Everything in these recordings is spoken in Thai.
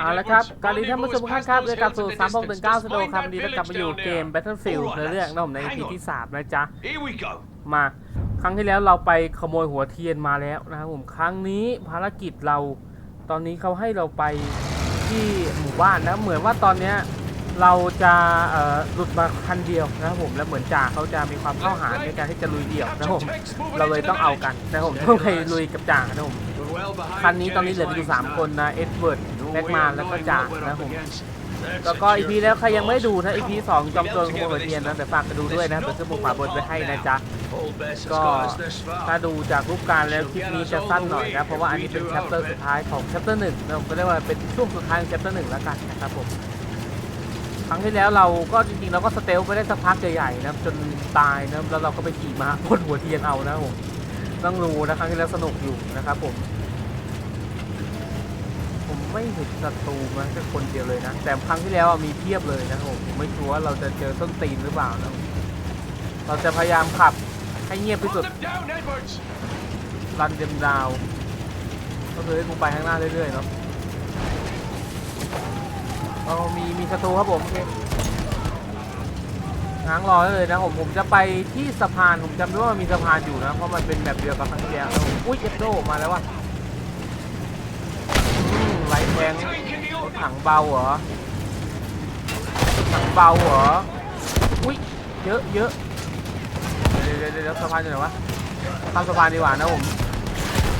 เอาละครับการดีท่านผู้ชมทุกท่านครับเลยกลับสู่3 6 1 9สโตครับวันนี้เรากลับมาอยู่เกม Battlefield ในเรื่องนะผมใน EP ที่ 3 นะจ๊ะ Here we go. มาครั้งที่แล้วเราไปขโมยหัวเทียนมาแล้วนะครับผมครั้งนี้ภารกิจเราตอนนี้เขาให้เราไปที่หมู่บ้านนะเหมือนว่าตอนเนี้ยเราจะเอ่อหลุดมาคันเดียวนะครับผมแล้วเหมือนจ่าเขาจะมีความเข้าหาในการที่จะลุยเดี่ยวนะครับผมเราเลยต้องเอากันนะครับผมต้องไปลุยกับจ่านะครับผมคันนี้ตอนนี้เหลืออยู่สามคนนะเอ็ดเวิร์ด แม็กมานแล้วก็จ่านะครับผมแล้วก็อีพีแล้วใครยังไม่ดูนะอีพีสองจอมโจรขโมยหัวเทียนนะแต่ฝากกันดูด้วยนะเดี๋ยวจะบุกขวาบนไปให้นะจ๊ะก็ถ้าดูจากรูปการแล้วคลิปนี้จะสั้นหน่อยนะเพราะว่าอันนี้เป็นแชปเตอร์สุดท้ายของแชปเตอร์หนึ่งนะผมก็เรียกว่าเป็นช่วงสุดท้ายของแชปเตอร์หนึ่งแล้วกันนะครับผมครั้งที่แล้วเราก็จริงๆเราก็สเตลไปได้สักพักใหญ่ๆนะจนตายนะแล้วเราก็ไปขี่ม้าพ่นหัวเทียนเอานะผมต้องรู้นะครั้งที่แล้วสนุกอยู่นะครับผมผม ไม่เห็นศัตรูมาแค่คนเดียวเลยนะ แต่ครั้งที่แล้วมีเพียบเลยนะผมไม่ชัวร์ว่าเราจะเจอต้นตีนหรือเปล่านะเราจะพยายามขับให้เงียบที่สุดรันเดมดาวก็คือให้กูไปข้างหน้าเรื่อยๆเนาะเอามีมีศัตรูครับผมง้างรอได้เลยนะผมผมจะไปที่สะพานผมจำได้ว่ามีสะพานอยู่นะเพราะมันเป็นแบบเดียวกับครั้งที่แล้วอุ้ยเอ็ดโดมาแล้วว่ะ ไหลแทงถังเบาเหรอถังเบาเหรอ อุ้ยเยอะเยอะเดี๋ยวเดี๋ยวสะพานอยู่ไหนวะข้ามสะพานดีกว่านะผม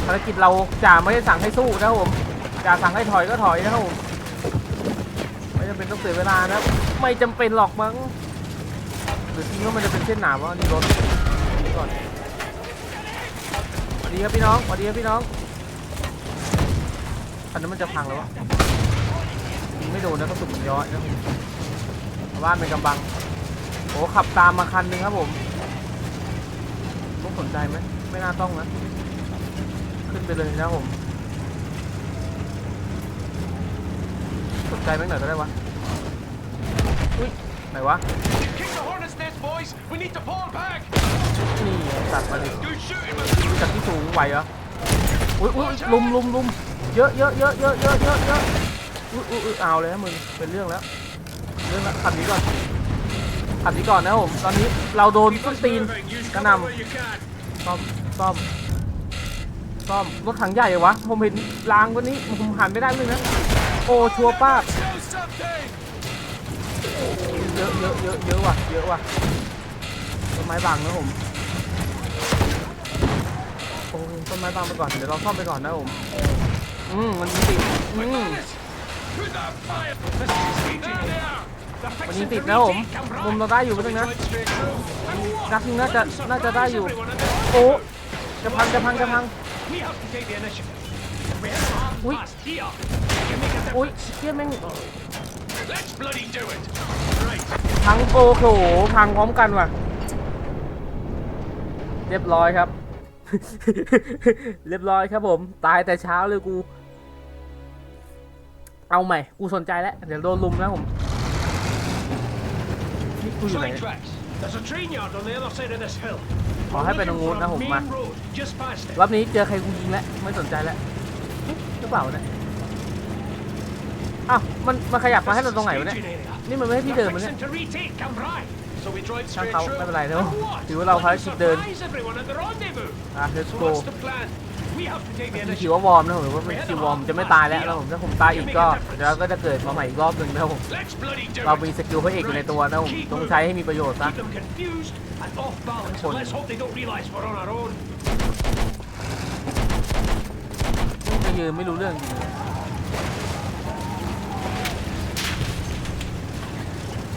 ภารกิจเราจ่าไม่ได้สั่งให้สู้นะผมจ่าสั่งให้ถอยก็ถอยนะผมไม่จำเป็นต้องเสียเวลานะ ไม่จำเป็นหรอกมั้งหรือจริงว่ามันจะเป็นเส้นหนามวะนี่รถก่อนสวัสดีครับพี่น้องสวัสดีครับพี่น้อง อันนั้นมันจะพังแล้ววะยิงไม่โดนนะกระสุนมันย้อยนะชาวบ้านเป็นกำบังโอ้ขับตามมาคันหนึงครับผมต้องสนใจไหมไม่น่าต้องนะขึ้นไปเลยนะผมสนใจแม่งหน่อยก็ได้วะอุ้ยไหนวะ Kick the hornet's nest, boys. We need to fall back. นี่ไงตัดมาดิ Do shooting, man. จากที่สูงไหวเหรออุ้ยอุ้ยลุมลุมลุม เยอะเยอะเยอะเยอะเยอะเยอะเยอะอุ้ยอุ้ยอุ้เอาเลยนะมึงเป็นเรื่องแล้ว เรื่องแล้วขับนี้ก่อนขับนี้ก่อนนะผมตอนนี้เราโดนต้นตีน Use Cái cover nằm. where you can. ซ่อมซ่อมซ่อมรถถังใหญ่เหรอวะผมเห็นรางวันนี้ผมหันไม่ได้เลยนะโอ้ชัวร์ป้าบเยอะเยอะเยอะเยอะว่ะเยอะว่ะต้นไม้บังนะผมโอ้ต้นไม้บังไปก่อนเดี๋ยวเราซ่อมไปก่อนนะผม อืมมันนี้ติดอืมวันนี้ติดนะผมมุมเราได้อยู่ก็ได้นะนับนึงน่าจะน่าจะได้อยู่โอ้จะพังจะพังจะพังอุ้ยอุ้ยเกี่ยแม่งพังโอ้โหพังพร้อมกันว่ะ เรียบร้อยครับ เรียบร้อยครับผม ตายแต่เช้าเลยกู เอาใหม่ กูสนใจแล้ว เดี๋ยวโดนลุมนะผมนี่กูอยู่ไหน Train tracks. There's a train yard on the other side of this hill. ขอให้ไปตรงนู้นนะผมมา Main road, just past it. รอบนี้เจอใครกูยิงแล้ว ไม่สนใจแล้วเอ๊ะหรือเปล่าเนี่ยอ้าวมันมันขยับมาให้เราตรงไหนวะเนี่ย Staging area. นี่มันไม่ให้พี่เดินมัน They're เนี่ย fixing to retake Cambrai. So we drive ช่าง straight เขา through. ไม่เป็นไรเนอะ And what? ถือว่าเราภารกิจเดิน Surprise everyone at the rendezvous. อะ let's So go what's the plan? We have to take the นี่คิด initiative. ว่าวอร์มนะผมหรือว่าเป็นคิววอร์มจะไม่ตายแล้วนะผมถ้าผมตายอีกก็เดี๋ยวเราก็จะเกิดมาใหม่อีกรอบหนึ่งนะผม Let's bloody do เรา it. มีสกิลพระเอกอยู่ในตัวนะผมต้องใช้ให้มีประโยชน์ซะ Keep them confused and off balance. Con- And let's hope they don't realize we're on our own. จะยืนไม่รู้เรื่องจริงเลย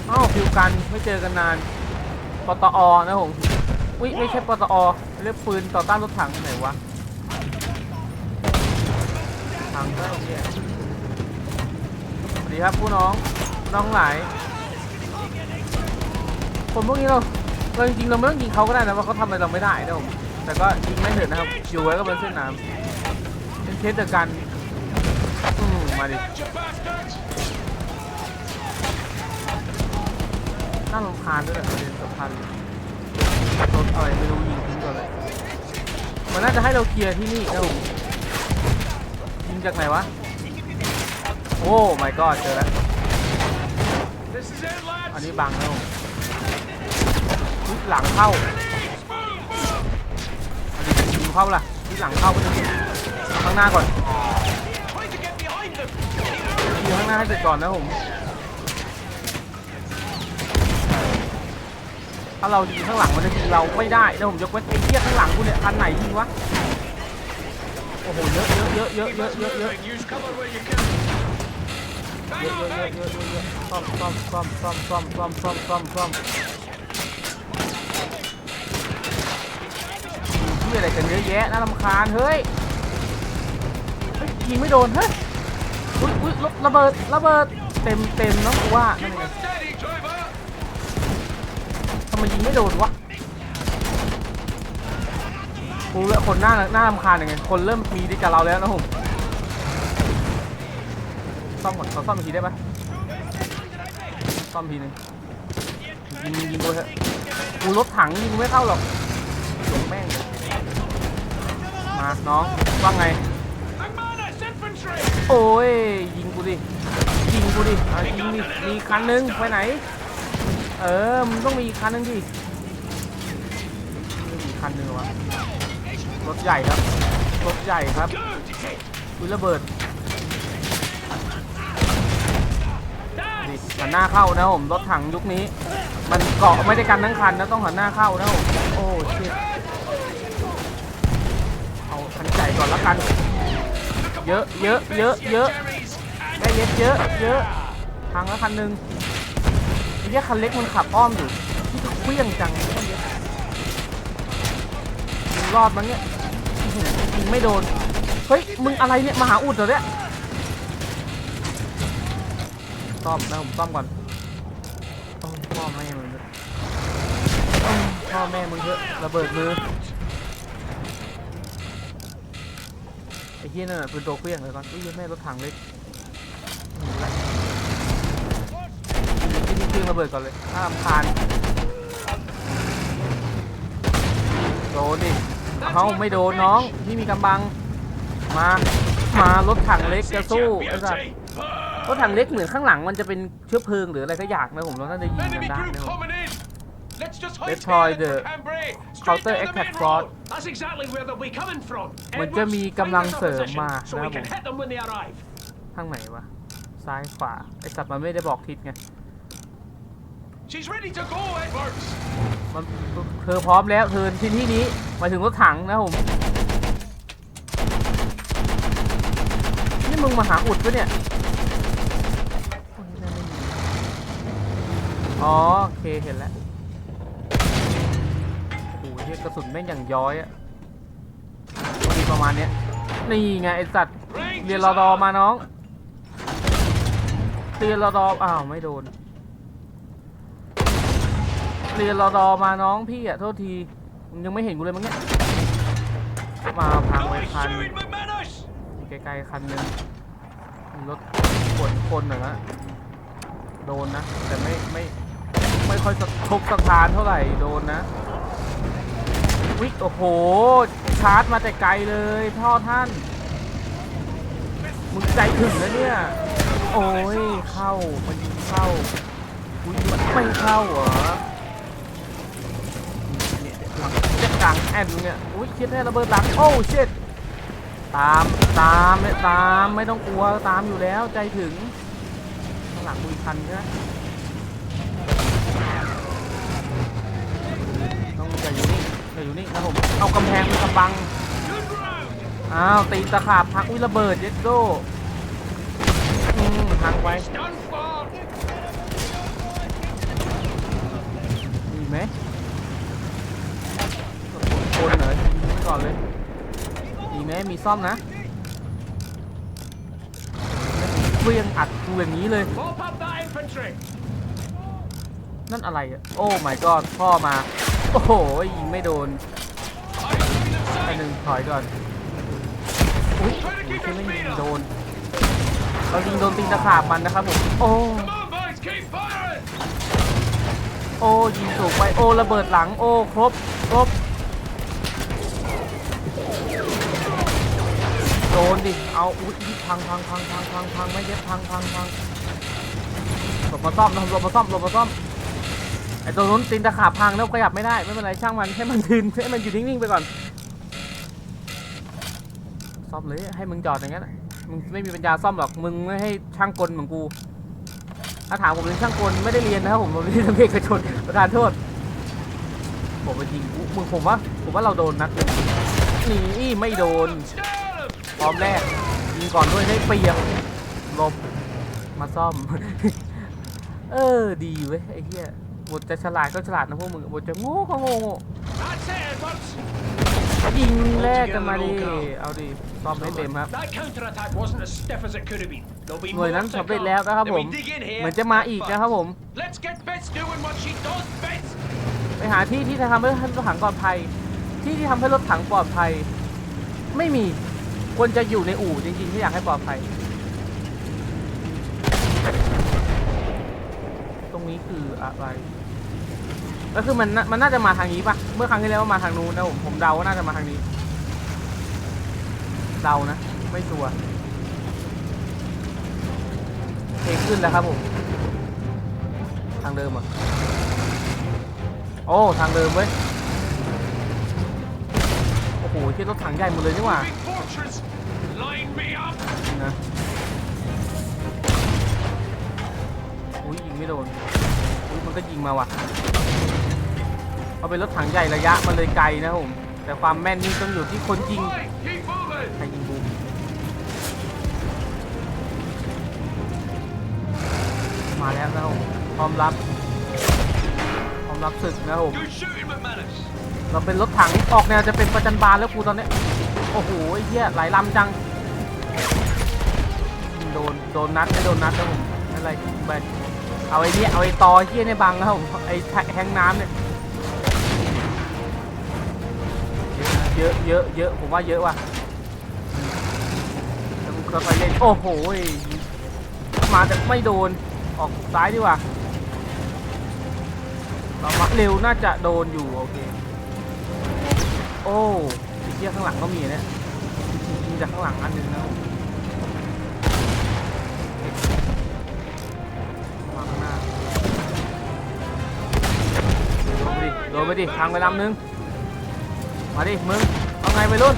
อ้าวฟิวกันไม่เจอกันนานปตอนะผมอุ้ยไม่ใช่ปตอเรียกปืนต่อต้านรถถังไหนวะ ถังเนี่ยสวัสดีครับผู้น้องน้องหลายคนพวกนี้เราเราจริงๆเราไม่ต้องยิงเขาก็ได้นะว่าเขาทำอะไรเราไม่ได้นะผมแต่ก็ยิงไม่เถอะนะครับอยู่ไว้ก็เป็นเส้นน้ำเป็นเคสเดียวกันอืมมาดิน่ารำคาญด้วยแหละประเด็นสำคัญรถอะไรไม่รู้ยิงทิ้งก่อนเลยมันน่าจะให้เราเคลียร์ที่นี่นะผม ยิงจากไหนวะ โอ้ my god เจอแล้ว อันนี้บังแล้วอุ๊ยหลังเข้า อันนี้ยิงเข้าล่ะที่หลังเข้าไปเลยข้างหน้าก่อนยิงข้างหน้าให้เสร็จก่อนนะผม ถ้าเรายิงข้างหลังมันจะยิงเราไม่ได้นะผมยกเว้นไอ้เหี้ยข้างหลังกูเนี่ยอันไหนยิงวะ โอ้โหเยอะเยอะเยอะเยอะเยอะเยอะเยอะ Use cover where you can. เย Hang อะ on, เยอะ mate. เยอะเยอะเยอะซ่อมซ่อมซ่อมซ่อมซ่อมซ่อมซ่อมซ่อมซ่อมที่อะไรกันเยอะแยะน่ารำคาญเฮ้ยเฮ้ยยิงไม่โดนเฮ้ยอุ้ยอุ้ยระเบิดระเบิดเต็มเต็มเนาะกูว่านั่น Keep ไง it steady, driver. ทำไมยิงไม่โดนวะ กูเลือกคนหน้าหน้ารำคาญยังไงคนเริ่มมีดีกับเราแล้วนะผมซ่อมก่อนขอซ่อมอีกทีได้ปะซ่อมทีนึงยิงยิงด้วยเถอะกูรถถังยิงไม่เข้าหรอกหลงแม่งเลยมาน้องว่าไง โอ้ยยิงกูดิยิงกูดิยิงดิมีอีกคันนึงไปไหน เออมึงต้องมีอีกคันนึงดิมีอีกคันนึงวะ รถใหญ่ครับ รถใหญ่ครับอุ้ยระเบิดดิหันหน้าเข้านะผม รถถังยุคนี้ มันเกาะไม่ได้กันทั้งคันนะ ต้องหันหน้าเข้านะผมโอ้ชิตเอาคันใหญ่ก่อนละกัน เยอะเยอะเยอะเยอะได้เยอะเยอะเยอะทางละคันหนึ่งไอ้เหี้ยคันเล็กมันขับอ้อมอยู่ที่เคลี้ยงจังเยอะมึง รอดมั้งเนี่ยยิงไม่โดน เฮ้ย มึงอะไรเนี่ยมาหาอุดเหรอเนี่ยซ่อมนะผมซ่อมก่อนพ่อแม่มึงพ่อแม่มึงเถอะระเบิดมือไอ้เหี้ยนั่นน่ะเป็นตัวเคลี้ยงเลยก่อนอุ้ยแม่รถถังเล็กที่เครื่องระเบิดก่อนเลยถ้าลำคาญโดนดิ เขาไม่โดนน้องพี่มีกำบัง มา มารถถังเล็กจะสู้ไอ้สัส BMG. รถถังเล็กเหมือนข้างหลังมันจะเป็นเชื้อเพลิงหรืออะไรก็อยากนะผมเราน่าจะยิงกัน Enemy ได้ group นะผม coming in. Let's just Deploy hightail it the for Cambrai. Straight counter down the attack main squad. road. That's exactly where they'll be coming from. มันจะมี Edwards, กำลัง find us a เสริม position มา so นะ we ผ can ม hit them when they arrive. ทางไหนวะซ้ายขวาไอสัตว์มันไม่ได้บอกทิศไง She's ready to go, Edwards. มันเธอพร้อมแล้วเธอที่ที่นี้หมายถึงรถถังนะผม นี่มึงมาหาอุดปะเนี่ยโอ้ยนั่นไม่มีอ๋อโอเคเห็นแล้วโอ้โหเหี้ยกระสุนแม่งอย่างย้อยอะมันมีประมาณเนี้ย นี่ไงไอสัตว์ Range เรียน is รอดอ up. มาน้องเรียนรอดออ้าวไม่โดน เรียนรอดอมาน้องพี่อะ โทษทีมึงยังไม่เห็นกูเลยมั้งเนี่ย มาพังไป Nice คัน shooting, McManus. อยู่ไกลๆคันหนึงมีรถขนคนหน่อยนะโดนนะ แต่ไม่ไม่ไม่ค่อยสะทกสะทานเท่าไหร่โดนนะวิโอ้โห ชาร์จมาแต่ไกลเลยพ่อท่าน มึงใจถึงแล้วเนี่ย โอ้ย เข้า มันยิงเข้าอุ้ยมันไม่เข้าเหรอ แอนเนี่ยอุ้ยคิดให้ระเบิดหลังโอ้เชิดตามตามเนี่ยตามไม่ต้องกลัวตามอยู่แล้วใจถึงข้างหลังกูอีกคันใช่ไหมต้องอย่าอยู่นี่อย่าอยู่นี่นะผมเอากำแพงเป็นกำบัง Good ground. อ้าวตีตะขาบพักอุ้ยระเบิดเย็ดโดอืมพังไว้ Done for. มีอีกไหม คนเหรอยิงก่อนเลยมีไหมมีซ่อมนะเวียงอัดกูอย่างนี้เลย นั่นอะไรอะ โอ้ my god พ่อมา โอ้โหยิงไม่โดนอันหนึ่งถอยก่อน อุ้ยโอ้โหที่ไม่ยิงโดน เรายิงโดนตีนตะขาบมันนะครับผม โอ้ โอ้ยิงสูงไป โอ้ระเบิดหลัง โอ้ครบ ครบ โดนดิ เอาอุ้ยพังพังพังพังพังพังไม่เย็บพังพังพังหลบมาซ่อมนะหลบมาซ่อมหลบมาซ่อม ไอ้ตัวนู้นตีนตะขาบพังแล้วขยับไม่ได้ ไม่เป็นไรช่างมันให้มันยืนให้มันอยู่นิ่งๆไปก่อน ซ่อมเลยให้มึงจอดอย่างนั้นมึงไม่มีปัญญาซ่อมหรอก มึงไม่ให้ช่างกลเหมือนกู ถ้าถามผมเป็นช่างกลไม่ได้เรียนนะครับผมผมเรียนทำเอกชนประธานโทษผมไปยิงอุ๊ยมึงผมว่าผมว่าเราโดนนัดหนึ่งนี่ไม่โดน ร้อมแรกยิงก่อนด้วยได้เปรียบหลบมาซ่อม เออดีเว้ยไอ้เหี้ยบทจะฉลาดก็ฉลาดนะพวกมึงบทจะโง่ก็โง่โง่ That's it, Edwards. ยิงแรกกันมาดิเอาดิซ่อมให้เต็มครับ That counterattack wasn't as stiff as it could have been. There'll be หน่วย more นั้น to สำเร็จ come. แล้วนะครับ Then ผ we ม dig in here เหมือนจะมาอีกนะครับผม Let's get Bits doing what she does best. ไปหาที่ที่จะทำให้รถถังปลอดภัย ที่ที่ทำให้รถถังปลอดภัย ไม่มี ควรจะอยู่ในอู่จริงๆที่อยากให้ปลอดภัย ตรงนี้คืออะไร ก็คือมันมันน่าจะมาทางนี้ปะเมื่อครั้งที่แล้วมาทางนู้นนะผมผมเดาว่าน่าจะมาทางนี้ เดานะ ไม่ชัวร์เพลงขึ้นแล้วครับผม ทางเดิมเหรอะ โอ้ทางเดิมเว้ย โอ้โหที่รถถังใหญ่หมดเลยนี่หว่า Big fortress. Line me up. นะอุ้ยยิงไม่โดนอุ้ยมันก็ยิงมาว่ะเอาเป็นรถถังใหญ่ระยะมันเลยไกลนะครับผม แต่ความแม่นนี่ต้องอยู่ที่คนยิง Right, keep moving. ใครยิงบูมมาแล้วนะครับผมพร้อมรับพร้อมรับศึกนะครับผม Good shooting, McManus. เราเป็นรถถังออกแนวจะเป็นประจันบานแล้วกูตอนเนี้ย โอ้โหไอ้เหี้ยหลายลำจัง โดน โดนนัดไม่โดนนัดนะผมไม่เป็นไรไปเอาไอ้เนี้ยเอาไอ้ตอเหี้ยในบังนะครับผมไอ้แทงน้ำเนี่ย เยอะเยอะเยอะผมว่าเยอะว่ะต้องค่อยๆเล่น โอ้โหมาแต่ไม่โดน ออกซ้ายดีกว่าเรามาเร็วน่าจะโดนอยู่ โอเค โอ้ หี้ยข้างหลังก็มีเนี่ยยิงจากข้างหลังอันหนึงนะผมมาข้างหน้าโดนไปดิโดนไปดิทางไปลำนึงมาดิมึงเอาไงไปรุ่น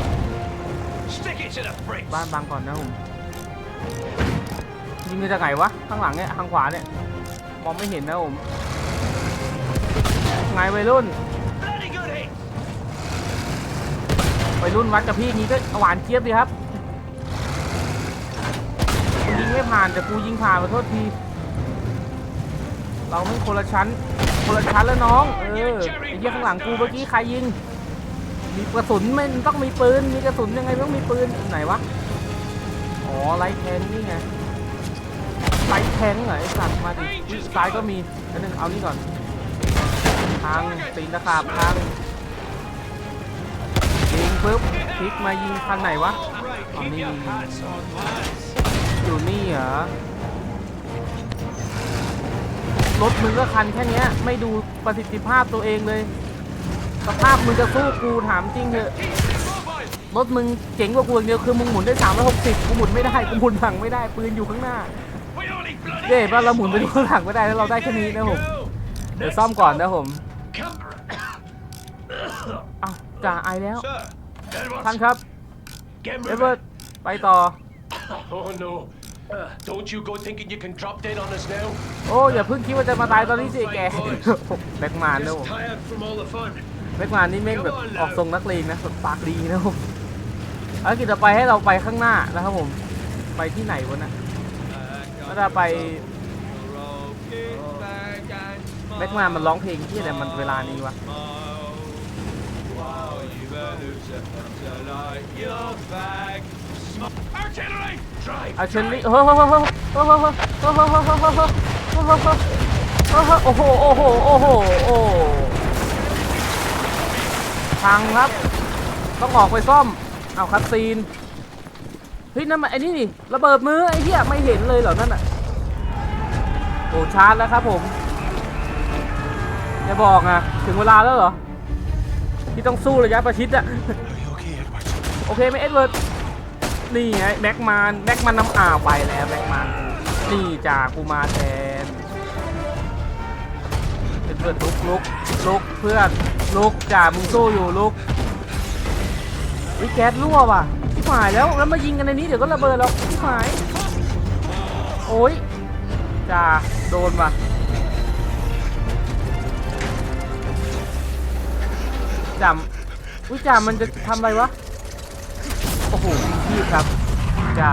Stick it to the bricks. บ้านบางก่อนนะผมยิงมาจากไหนวะข้างหลังเนี่ยทางขวาเนี่ยมองไม่เห็นนะผมไงไปรุ่น ไปรุ่นวัดกับพี่นี้ก็หวานเจี๊ยบดีครับยิงไม่ผ่านแต่กูยิงผ่านมาโทษที เราไม่คนละชั้น คนละชั้นแล้วน้อง เออไอ้เหี้ยข้างหลังกูเมื่อกี้ใครยิง มีกระสุนไม่ต้องมีปืน มีกระสุนยังไงต้องมีปืนไหนวะ อ๋อไลท์แทงนี่ไงไลท์แทงเหรอไอ้สัตว์มาดิซ้ายก็มีอันนึงเอานี่ก่อนทางตีนตะขาบทาง ปุ๊บพลิกมายิงทางไหนวะ Right, Oh, keep your me. hats on, lads. อยู่นี่เหรอรถมึงก็คันแค่นี้ไม่ดูประสิทธิภาพตัวเองเลย สภาพมึงจะสู้กูถามจริงเถอะรถมึงเจ๋งกว่ากูอย่างเดียวคือมึงหมุนได้360กูหมุนไม่ได้กูหมุนหลังไม่ได้ปืนอยู่ข้างหน้าเด้ป่ะเราหมุนไปดูข้างหลังไม่ได้แล้วเราได้แค่นี้นะผมเดี๋ยวซ่อมก่อนนะผมอ้าวจ่าไอแล้ว ท่าน Edwards. ครับ Get เอเวิร์ด moving. ไปต่อ Oh no. Uh, don't you go thinking you can drop dead on us now. โอ้อย่าเพิ่งคิดว่าจะมาตายตอนนี้สิแกแบ็กมานนะผม tired from all the fun. แบ็กมานนี่แม่งแบบออกทรงนักเลงนะแบบปากดีนะผมภารกิจต่อไปให้เราไปข้างหน้านะครับผม ไปที่ไหนวะนะก็จะไปแบ็กมานมันร้องเพลงที่อะไรมันเวลานี้วะ Artillery! Drive! อาเชนลี่เฮ้ยเฮ้ยเฮ้ยเฮ้ยเฮ้ยเฮ้ยเฮ้ยเฮ้ยเฮ้ยเฮ้ยเฮ้ยเฮ้ยเฮ้ยเฮ้ยเฮ้ยโอ้โหโอ้โหโอ้โหโอ้พังครับ ต้องออกไปซ่อม เอาคัดซีน เฮ้ยนั่นมันไอ้นี่นี่ระเบิดมือไอ้เหี้ยไม่เห็นเลยเหรอนั่นอะโอ้ชาร์จแล้วครับผมอย่าบอกนะถึงเวลาแล้วเหรอ ที่ต้องสู้ระยะประชิดอะ Are you okay, Edwards? โอเคไหมเอ็ดเวิร์ดนี่ไงแบ็กมานแบ็กมันน้ำอ่าวไปแล้วแบ็กมันนี่จากกูมาแทนเป็นเพื่อนลุกลุกลุกเพื่อนลุกจ่ามึงสู้อยู่ลุกวิแก๊สรั่วว่ะที่หายแล้วแล้วมายิงกันในนี้เดี๋ยวก็ระเบิดแล้วที่หายโอ้ยจ่าโดนว่ะ จ่าอุ้ยจ่ามันจะทำอะไรวะ โอ้โหพี่ครับจ่า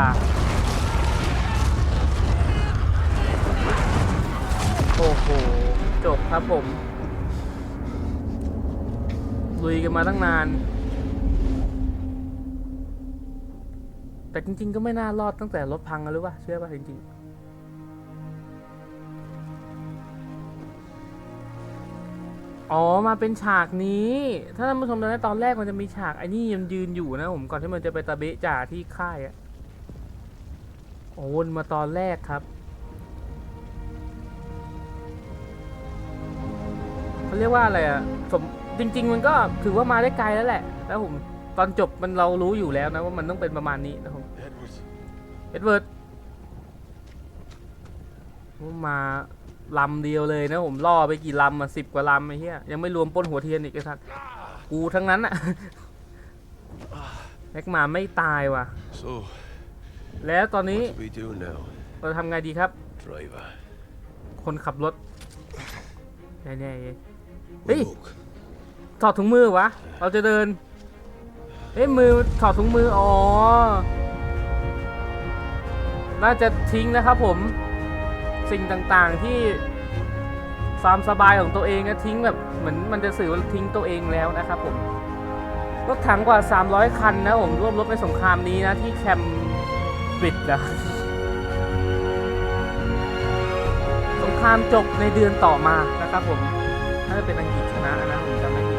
โอ้โห จบครับผม ลุยกันมาตั้งนาน แต่จริง ๆ ก็ไม่น่ารอดตั้งแต่รถพังแล้วหรือวะเชื่อป่ะจริงๆ อ๋อมาเป็นฉากนี้ ถ้าท่านผู้ชมจำได้ตอนแรกมันจะมีฉากไอ้นี่ยังยืนอยู่นะผมก่อนที่มันจะไปตะเบะจ่าที่ค่ายอะโอ้วนมาตอนแรกครับเขาเรียกว่าอะไรอะสมจริง ๆ มันก็ถือว่ามาได้ไกลแล้วแหละ แล้วผมตอนจบมันเรารู้อยู่แล้วนะว่ามันต้องเป็นประมาณนี้นะผม Edwards. เอ็ดเวิร์ดมา ลำเดียวเลยนะผมล่อไปกี่ลำมาสิบกว่าลำไอ้เหี้ยยังไม่รวมปล้นหัวเทียนอีกไอ้สัสกูทั้งนั้นอะแม็กมาไม่ตายว่ะ So, แล้วตอนนี้ what do we do now, เราทำไงดีครับ driver? คนขับรถแน่ๆ Hey. Look, ถอดถุงมือวะ เราจะเดินเอ้ยมือถอดถุงมือ อ๋อ น่าจะทิ้งนะครับผม สิ่งต่างๆที่ความสบายของตัวเองนะทิ้งแบบเหมือนมันจะสื่อว่าทิ้งตัวเองแล้วนะครับผมรถถังกว่า 300 คันนะผมร่วมรบในสงครามนี้นะ ที่แคมบริดจ์นะสงครามจบในเดือนต่อมานะครับผมน่าจะเป็นอังกฤษชนะนะผมจำไม่ผิด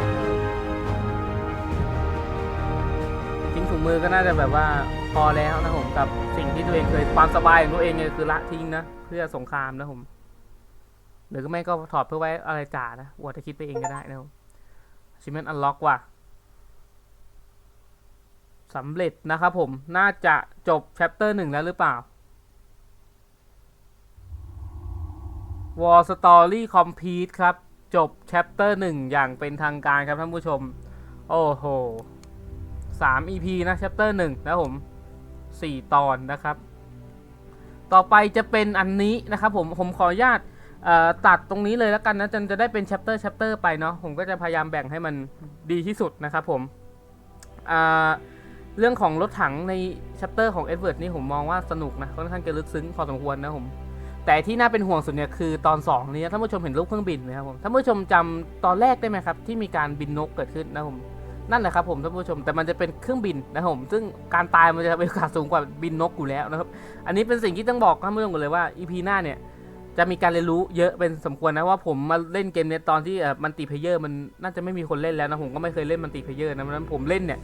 ทิ้งถุงมือก็น่าจะแบบว่า พอแล้วนะผมกับสิ่งที่ตัวเองเคยความสบายของตัวเองเนี่ยคือละทิ้งนะเพื่อสงครามนะผม หรือไม่ก็ถอดเพื่อไว้อะไรจ่านะอวดจะคิดไปเองก็ได้นะผมชิมเมนอันล็อกว่ะสำเร็จนะครับผมน่าจะจบแชปเตอร์หนึ่งแล้วหรือเปล่า War Story Complete ครับ จบ Chapter 1อย่างเป็นทางการครับท่านผู้ชม โอ้โห3 EP นะ Chapter 1นะครับผม 4 ตอนนะครับ ต่อไปจะเป็นอันนี้นะครับผมผมขออนุญาตตัดตรงนี้เลยแล้วกันนะจนจะได้เป็น Chapter Chapter ไปเนาะผมก็จะพยายามแบ่งให้มันดีที่สุดนะครับผมเรื่องของรถถังใน Chapter ของ Edward นี่ผมมองว่าสนุกนะค่อนข้างจะลึกซึ้งพอสมควรนะผมแต่ที่น่าเป็นห่วงสุดเนี่ยคือตอน2นี้ท่านผู้ชมเห็นรูปเครื่องบินไหมครับผมท่านผู้ชมจำตอนแรกได้ไหมครับที่มีการบินนกเกิดขึ้นนะผม นั่นแหละครับผมท่านผู้ชมแต่มันจะเป็นเครื่องบินนะครับผมซึ่งการตายมันจะมีโอกาสสูงกว่าบินนกอยู่แล้วนะครับอันนี้เป็นสิ่งที่ต้องบอกท่านผู้ชมกันเลยว่า EP หน้าเนี่ยจะมีการเรียนรู้เยอะเป็นสมควรนะว่าผมมาเล่นเกมเนี่ยตอนที่มันติเพเยอร์มันน่าจะไม่มีคนเล่นแล้วนะผมก็ไม่เคยเล่นมันติเพเยอร์นะเพราะนั้นผมเล่นเนี่ย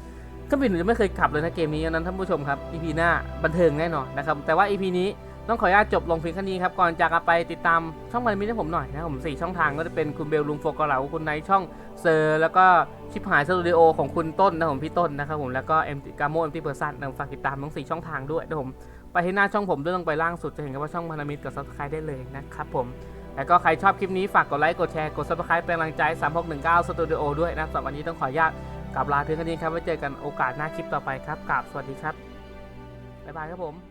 เครื่องบินผมจะไม่เคยขับเลยนะเกมนี้นั้นท่านผู้ชมครับ EP หน้าบันเทิงแน่นอนนะครับแต่ว่า EP นี้ ต้องขออนุญาตจบลงเพียงแค่นี้ครับ ก่อนจากไปติดตามช่องมันมิให้ผมหน่อยนะผมสี่ช่องทางก็จะเป็นคุณเบลลุงโฟกเหลาคุณไนช่องเซอร์แล้วก็ชิปหายสตูดิโอของคุณต้นนะผมพี่ต้นนะครับผมแล้วก็เอ็มกาโมเอ็มทีเปอร์ซันนะฝากติดตามทั้งสี่ช่องทางด้วยนะผมไปที่หน้าช่องผมด้วยลงไปล่างสุดจะเห็นกันว่าช่องพันธมิตกับซับสไครต์ได้เลยนะครับผมแล้วก็ใครชอบคลิปนี้ฝากกดไลค์กดแชร์กดซับสไครต์เป็นกำลังใจ 3619สตูดิโอด้วยนะสำหรับวันนี้ต้องขออนุญาตกลับลาเพียงแค่นี้ครับไว้เจอกันโอกาสหน้าคลิปต่อไปครับกราบสวัสดีครับบ๊ายบายครับผม